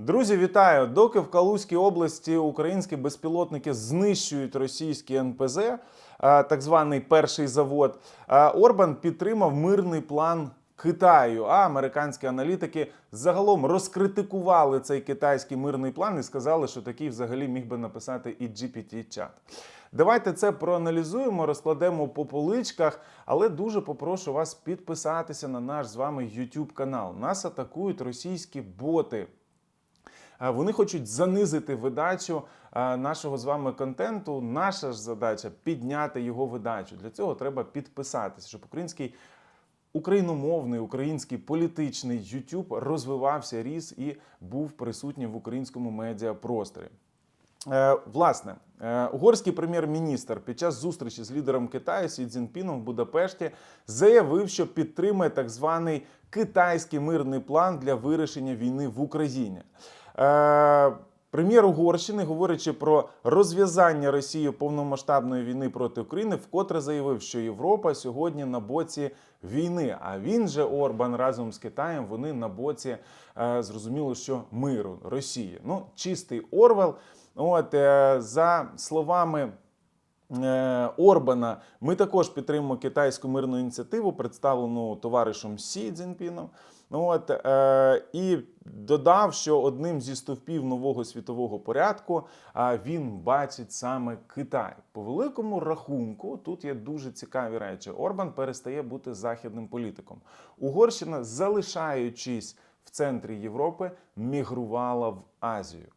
Друзі, вітаю! Доки в Калузькій області українські безпілотники знищують російські НПЗ, е, так званий перший завод, е, Орбан підтримав мирний план Китаю. А американські аналітики загалом розкритикували цей китайський мирний план і сказали, що такий взагалі міг би написати і GPT-чат. Давайте це проаналізуємо, розкладемо по поличках, але дуже попрошу вас підписатися на наш з вами YouTube канал. Нас атакують російські боти. А Вони хочуть занизити видачу нашого з вами контенту. Наша ж задача підняти його видачу. Для цього треба підписатися, щоб український україномовний, український політичний YouTube розвивався, ріс і був присутній в українському медіапросторі. Е, Власне, е, угорський прем'єр-міністр під час зустрічі з лідером Китаю Сі Цзіньпіном в Будапешті заявив, що підтримує так званий китайський мирний план для вирішення війни в Україні. Е, Прем'єр Угорщини, говорячи про розв'язання Росією повномасштабної війни проти України, вкотре заявив, що Європа сьогодні на боці війни. А він же Орбан разом з Китаєм вони на боці зрозуміло, що миру Росії. Ну, чистий Орвел. От е, за словами. е, Орбана ми також підтримуємо китайську мирну ініціативу, представлену товаришем Сі Цзіньпіном. От, е, і додав, що одним зі стовпів нового світового порядку він бачить саме Китай. По великому рахунку тут є дуже цікаві речі. Орбан перестає бути західним політиком. Угорщина, залишаючись в центрі Європи, мігрувала в Азію.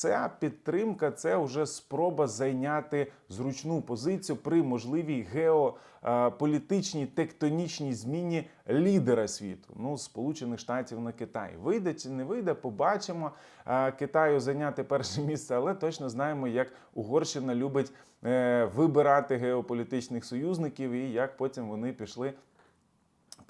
Ця підтримка це вже спроба зайняти зручну позицію при можливій геополітичній тектонічній зміні лідера світу. Ну, Сполучених Штатів на Китай. Вийде чи не вийде, побачимо. Е, Китаю зайняти перше місце, але точно знаємо, як Угорщина любить е, вибирати геополітичних союзників і як потім вони пішли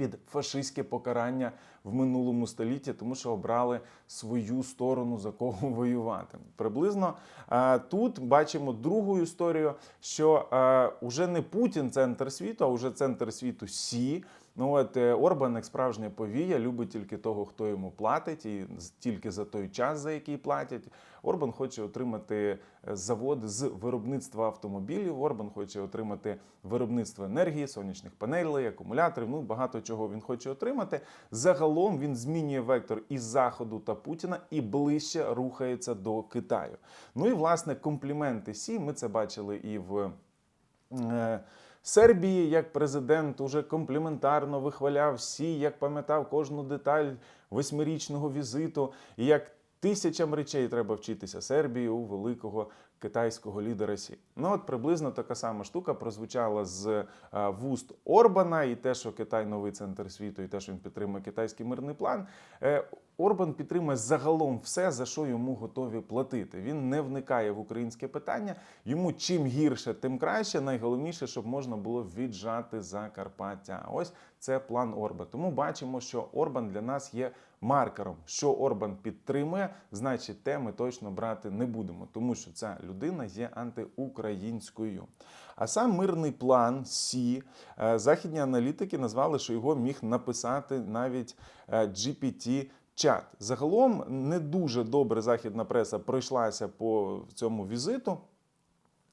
під фашистське покарання в минулому столітті, тому що обрали свою сторону за кого воювати. Приблизно е, тут бачимо другу історію, що вже уже не Путін центр світу, а вже центр світу Сі. Ну от е, Орбан, як справжня повія, любить тільки того, хто йому платить, і тільки за той час, за який платять. Орбан хоче отримати е, завод з виробництва автомобілів. Орбан хоче отримати виробництво енергії, сонячних панелей, акумуляторів. Ну багато чого він хоче отримати. Загалом він змінює вектор із заходу та Путіна і ближче рухається до Китаю. Ну і власне компліменти Сі. Ми це бачили і в. Сербії як президент уже компліментарно вихваляв всі, як пам'ятав кожну деталь восьмирічного візиту, і як тисячам речей треба вчитися Сербії у великого китайського лідера Сі. Ну от приблизно така сама штука прозвучала з е, вуст Орбана, і те, що Китай новий центр світу, і те, що він підтримує китайський мирний план. Е, Орбан підтримує загалом все, за що йому готові платити. Він не вникає в українське питання. Йому чим гірше, тим краще. Найголовніше, щоб можна було віджати Закарпаття. Ось це план Орбан. Тому бачимо, що Орбан для нас є маркером. Що Орбан підтримує, значить, те ми точно брати не будемо, тому що ця людина є антиукраїнською. А сам мирний план Сі е, західні аналітики назвали, що його міг написати навіть е, GPT чат. Загалом не дуже добре західна преса пройшлася по цьому візиту.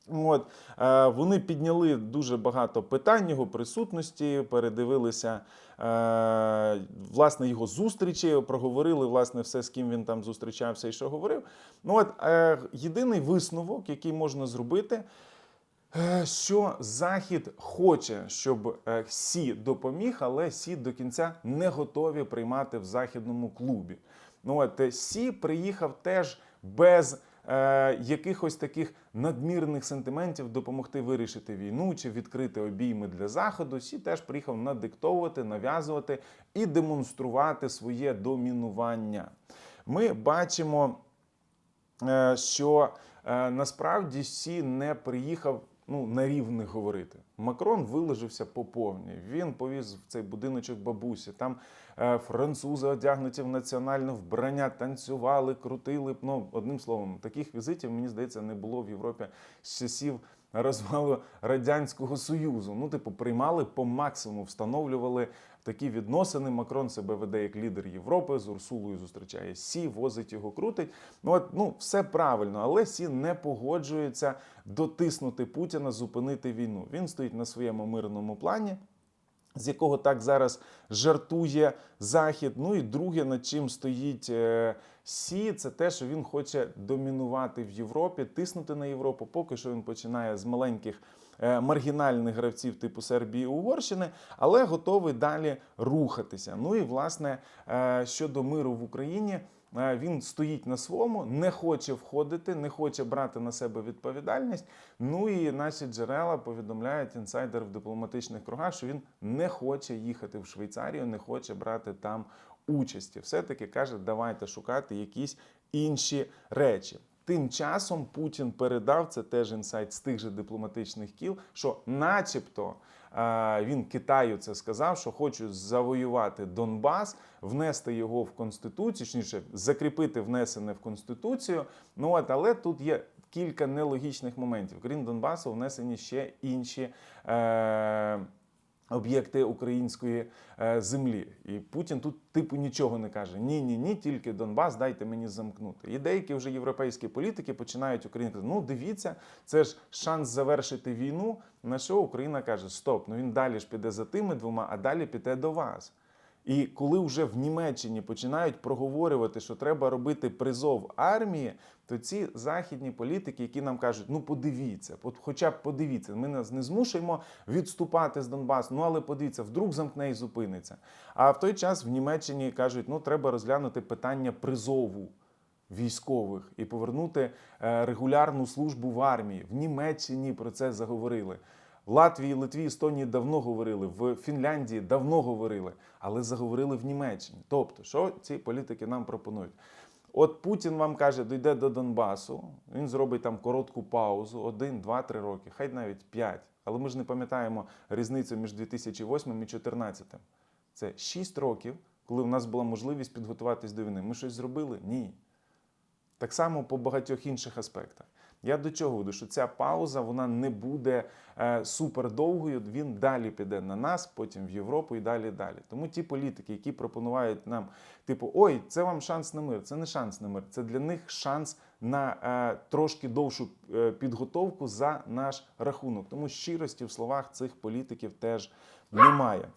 От е, вони підняли дуже багато питань його присутності, передивилися е, власне його зустрічі, проговорили власне все, з ким він там зустрічався і що говорив. Ну от е, єдиний висновок, який можна зробити. Що Захід хоче, щоб Сі допоміг, але Сі до кінця не готові приймати в західному клубі. Ну от Сі приїхав теж без е, якихось таких надмірних сентиментів допомогти вирішити війну чи відкрити обійми для заходу. Сі теж приїхав надиктовувати, нав'язувати і демонструвати своє домінування. Ми бачимо е, що е, насправді Сі не приїхав ну, на рівних говорити. Макрон виложився по повній. Він повіз в цей будиночок бабусі. Там е, французи одягнуті в національне вбрання, танцювали, крутили. Ну, одним словом, таких візитів, мені здається, не було в Європі з часів розвалу радянського союзу. Ну, типу, приймали по максимуму, встановлювали такі відносини. Макрон себе веде як лідер Європи. З Урсулою зустрічає Сі, возить його, крутить. Ну от ну все правильно, але Сі не погоджується дотиснути Путіна, зупинити війну. Він стоїть на своєму мирному плані з якого так зараз жартує Захід. Ну і друге, над чим стоїть е, Сі, це те, що він хоче домінувати в Європі, тиснути на Європу. Поки що він починає з маленьких е, маргінальних гравців типу Сербії Угорщини, але готовий далі рухатися. Ну і власне е, щодо миру в Україні. Він стоїть на своєму, не хоче входити, не хоче брати на себе відповідальність. Ну і наші джерела повідомляють інсайдер в дипломатичних кругах, що він не хоче їхати в Швейцарію, не хоче брати там участі. Все-таки каже, давайте шукати якісь інші речі. Тим часом Путін передав це теж інсайт з тих же дипломатичних кіл, що, начебто, він Китаю це сказав, що хочу завоювати Донбас, внести його в конституцію, точніше, закріпити внесене в конституцію. Ну от, але тут є кілька нелогічних моментів. Крім Донбасу, внесені ще інші. Е- Об'єкти української е, землі, і Путін тут типу нічого не каже: ні, ні, ні, тільки Донбас, дайте мені замкнути. І деякі вже європейські політики починають Україну ну дивіться, це ж шанс завершити війну. На що Україна каже: Стоп, ну він далі ж піде за тими двома, а далі піде до вас. І коли вже в Німеччині починають проговорювати, що треба робити призов армії, то ці західні політики, які нам кажуть, ну подивіться, от хоча б подивіться, ми нас не змушуємо відступати з Донбасу, ну але подивіться, вдруг замкне і зупиниться. А в той час в Німеччині кажуть, ну треба розглянути питання призову. Військових і повернути е, регулярну службу в армії в Німеччині про це заговорили. Латвії, Литві, Естонії давно говорили, в Фінляндії давно говорили, але заговорили в Німеччині. Тобто, що ці політики нам пропонують? От Путін вам каже, дійде до Донбасу, він зробить там коротку паузу, один, два, три роки, хай навіть п'ять. Але ми ж не пам'ятаємо різницю між 2008 і 2014. Це шість років, коли в нас була можливість підготуватись до війни. Ми щось зробили? Ні. Так само по багатьох інших аспектах. Я до чого веду, що ця пауза вона не буде е, супер довгою. Він далі піде на нас, потім в Європу і далі далі. Тому ті політики, які пропонують нам, типу, ой, це вам шанс на мир. Це не шанс на мир, це для них шанс на е, трошки довшу е, підготовку за наш рахунок. Тому щирості в словах цих політиків теж немає.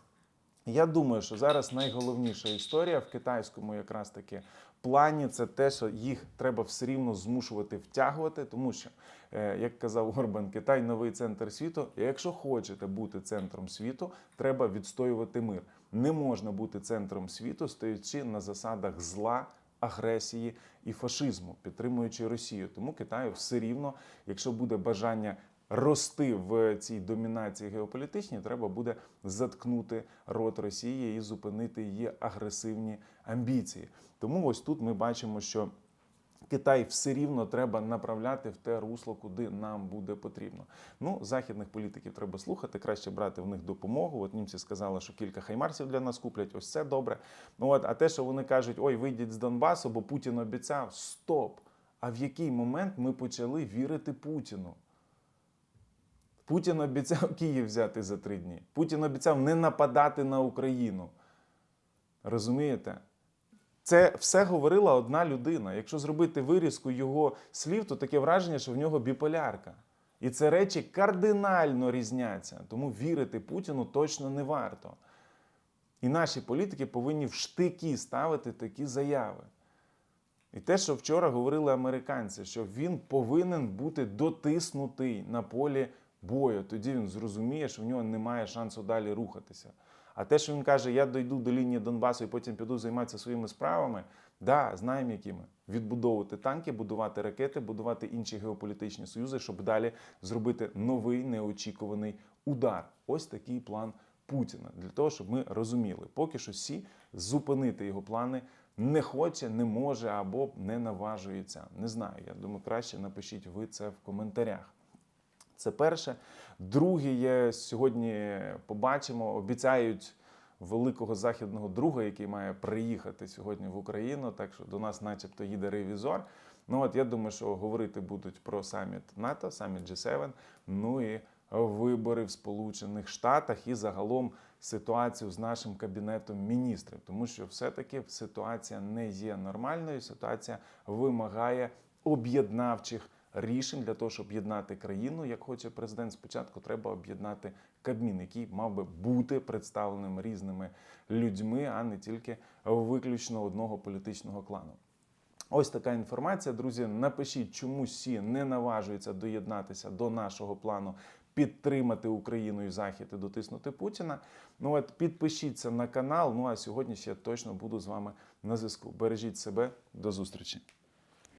Я думаю, що зараз найголовніша історія в китайському якраз таки плані це те, що їх треба все рівно змушувати втягувати, тому що, е, як казав Орбан, Китай новий центр світу. І якщо хочете бути центром світу, треба відстоювати мир. Не можна бути центром світу, стоячи на засадах зла. Агресії і фашизму, підтримуючи Росію, тому Китаю все рівно, якщо буде бажання рости в цій домінації геополітичній, треба буде заткнути рот Росії і зупинити її агресивні амбіції. Тому ось тут ми бачимо, що Китай все рівно треба направляти в те русло, куди нам буде потрібно. Ну, західних політиків треба слухати, краще брати в них допомогу. От німці сказали, що кілька хаймарсів для нас куплять. Ось це добре. Ну от, а те, що вони кажуть, ой, вийдіть з Донбасу, бо Путін обіцяв, стоп. А в який момент ми почали вірити Путіну? Путін обіцяв Київ взяти за три дні. Путін обіцяв не нападати на Україну. Розумієте? Це все говорила одна людина. Якщо зробити вирізку його слів, то таке враження, що в нього біполярка. І це речі кардинально різняться. Тому вірити Путіну точно не варто. І наші політики повинні в штики ставити такі заяви. І те, що вчора говорили американці, що він повинен бути дотиснутий на полі бою. Тоді він зрозуміє, що в нього немає шансу далі рухатися. А те, що він каже, я дойду до лінії Донбасу і потім піду займатися своїми справами, да, знаємо якими. Відбудовувати танки, будувати ракети, будувати інші геополітичні союзи, щоб далі зробити новий неочікуваний удар. Ось такий план Путіна. Для того, щоб ми розуміли, поки що Сі зупинити його плани не хоче, не може або не наважується. Не знаю. Я думаю, краще напишіть ви це в коментарях. Це перше. Друге, є сьогодні побачимо, обіцяють великого західного друга, який має приїхати сьогодні в Україну. Так що до нас, начебто, їде ревізор. Ну от я думаю, що говорити будуть про саміт НАТО, саміт G7, ну і вибори в Сполучених Штатах і загалом ситуацію з нашим кабінетом міністрів, тому що все-таки ситуація не є нормальною. Ситуація вимагає об'єднавчих рішень для того, щоб об'єднати країну, як хоче президент. Спочатку треба об'єднати Кабмін, який мав би бути представленим різними людьми, а не тільки виключно одного політичного клану. Ось така інформація, друзі. Напишіть, чому всі не наважуються доєднатися до нашого плану підтримати Україну і Захід і дотиснути Путіна. Ну от підпишіться на канал. Ну а сьогодні ще точно буду з вами на зв'язку. Бережіть себе, до зустрічі.